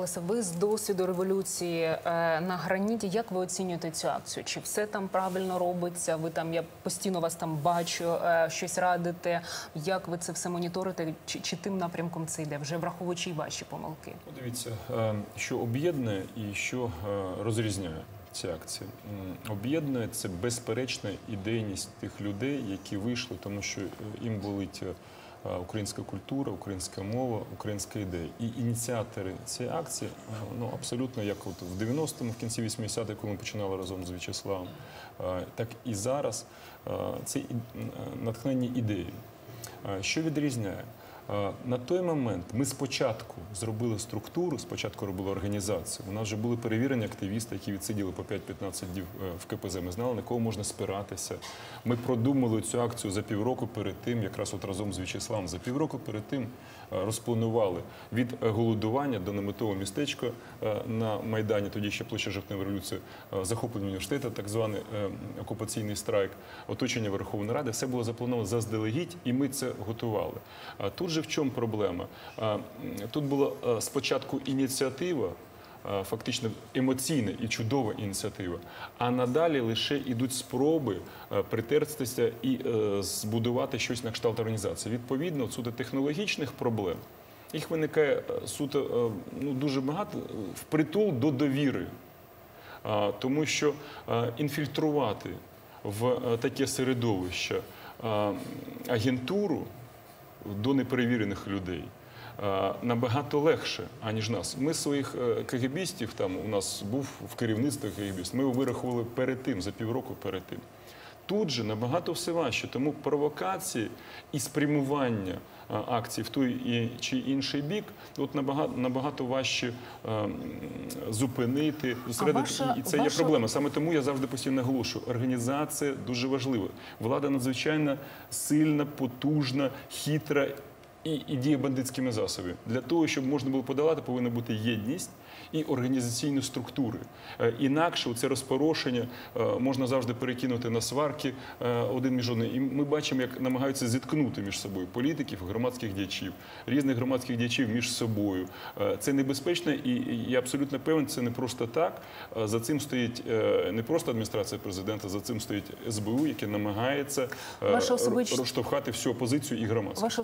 Олеся, ви з досвіду революції е, на граніті. Як ви оцінюєте цю акцію? Чи все там правильно робиться? Ви там я постійно вас там бачу, е, щось радите. Як ви це все моніторите? Чи, чи тим напрямком це йде? Вже враховуючи і ваші помилки? Ну, Дивіться, е, що об'єднує і що розрізняє ці акції. Об'єднує це безперечна ідейність тих людей, які вийшли, тому що їм болить українська культура, українська мова, українська ідея. І ініціатори цієї акції, е, ну абсолютно як от в 90-му, в кінці 80-х, коли ми починали разом з В'ячеславом, е, так і зараз е, це натхнення е. Е, Що відрізняє? На той момент ми спочатку зробили структуру, спочатку робили організацію. У нас вже були перевірені активісти, які відсиділи по 5-15 днів е, в КПЗ. Ми знали, на кого можна спиратися. Ми продумали цю акцію за півроку перед тим, якраз от разом з В'ячеславом. За півроку перед тим е, розпланували від голодування до наметового містечка е, на Майдані, тоді ще площа жовтневої революції, захоплення університету, так званий окупаційний страйк, оточення Верховної Ради. Все було заплановано заздалегідь, і ми це готували. А тут же в чому проблема? Тут була спочатку ініціатива. Фактично емоційна і чудова ініціатива. А надалі лише йдуть спроби притертися і збудувати щось на кшталт організації. Відповідно, суто технологічних проблем їх виникає суто ну, дуже багато е, впритул до довіри. Тому що інфільтрувати в е, таке середовище агентуру до неперевірених людей е, набагато легше, аніж нас. Ми своїх е, КГБістів, там у нас був в керівництві КГБіст, ми вирахували перед тим, за півроку перед тим. Тут же набагато все важче, тому провокації і спрямування акцій в той чи інший бік от набагато набагато важче е, зупинити, зосередити. ваша- і це є проблема. Саме тому я завжди постійно глушу. Організація дуже важлива. Влада надзвичайно сильна, потужна, хитра. І, і діє бандитськими засобами. Для того, щоб можна було подолати, повинна бути єдність і організаційні структури. Е, Інакше це розпорошення е, можна завжди перекинути на сварки е, один між одним. І ми бачимо, як намагаються зіткнути між собою політиків, громадських діячів, різних громадських діячів між собою. Це небезпечно, і я абсолютно певен, це не просто так. За цим стоїть не просто адміністрація президента, за цим стоїть СБУ, яке намагається розштовхати всю опозицію і громадськість. Ваша